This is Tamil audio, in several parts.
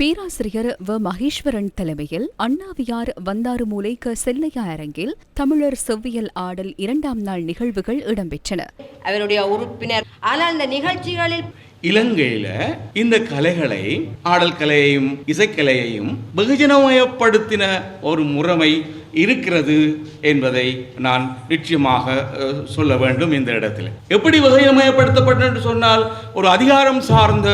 பேராசிரியர் வ. மகேஸ்வரன் தலைமையில் அண்ணாவியார் வந்தாறு மூலைக்க செல்லையா அரங்கில் தமிழர் செவ்வியல் ஆடல் இரண்டாம் நாள் நிகழ்வுகள் இடம்பெற்றன. அவருடைய உறுப்பினர். ஆனால் இந்த நிகழ்ச்சிகளில் இலங்கையில இந்த கலைகளை ஆடல் கலையையும் இசைக்கலையையும் வெகுஜனமயப்படுத்தின ஒரு முறைமை இருக்கிறது என்பதை நான் நிச்சயமாக சொல்ல வேண்டும் இந்த இடத்தில். எப்படி வெகுஜனமயப்படுத்தப்பட்டது என்று சொன்னால் ஒரு அதிகாரம் சார்ந்த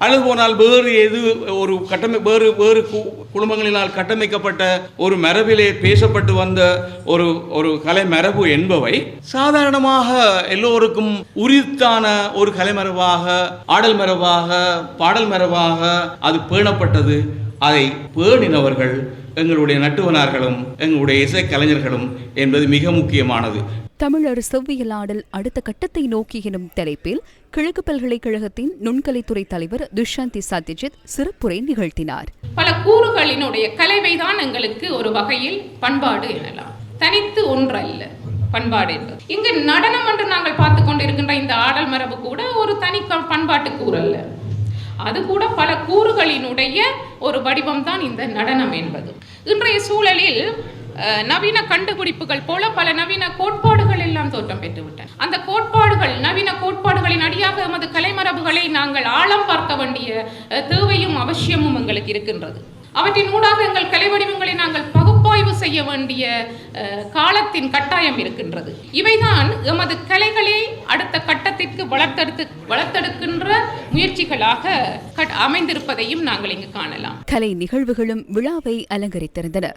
அல்லது போனால் வேறு எது ஒரு கட்டமை வேறு வேறு கு- குடும்பங்களினால் கட்டமைக்கப்பட்ட ஒரு மரபிலே பேசப்பட்டு வந்த ஒரு ஒரு கலை மரபு என்பவை சாதாரணமாக எல்லோருக்கும் உரித்தான ஒரு கலைமரபாக ஆடல் மரபாக பாடல் மரபாக அது பேணப்பட்டது. அதை பேணினவர்கள் எங்களுடைய நட்டுவனார்களும் எங்களுடைய இசைக்கலைஞர்களும் என்பது மிக முக்கியமானது. தமிழர் செவ்வியல் ஆடல் அடுத்த கட்டத்தை நோக்கி எனும் தலைப்பில் கிழக்கு பல்கலைக்கழகத்தின் நுண்கலைத்துறை தலைவர் துஷாந்தி சத்யஜித் சிறப்புரை நிகழ்த்தினார். பல கூறுகளினுடைய கலவைதான் எங்களுக்கு ஒரு வகையில் பண்பாடு எனலாம். தனித்து ஒன்றல்ல பண்பாடு என்பது. இங்கு நடனம் என்று நாங்கள் பார்த்து கொண்டிருக்கின்ற இந்த ஆடல் மரபு கூட ஒரு தனி பண்பாட்டு கூறல்ல. அது கூட பல கூறுகளினுடைய ஒரு வடிவம் தான் இந்த நடனம் என்பது. இன்றைய சூழலில் நவீன கண்டுபிடிப்புகள் போல பல நவீன கோட்பாடுகள் எல்லாம் தோற்றம் பெற்றுவிட்டன அந்த கோட்பாடுகள் நவீன கோட்பாடுகளின் அடியாக எமது கலைமரபுகளை நாங்கள் ஆழம் பார்க்க வேண்டிய தேவையும் அவசியமும் எங்களுக்கு இருக்கின்றது. அவற்றின் ஊடாக எங்கள் கலை வடிவங்களை நாங்கள் பகுப்பாய்வு செய்ய வேண்டிய அஹ், காலத்தின் கட்டாயம் இருக்கின்றது. இவைதான் எமது கலைகளை அடுத்த கட்டத்திற்கு வளர்த்தெடுத்து வளர்த்தெடுக்கின்ற முயற்சிகளாக கட்- அமைந்திருப்பதையும் நாங்கள் இங்கு காணலாம். கலை நிகழ்வுகளும் விழாவை அலங்கரித்திருந்தன.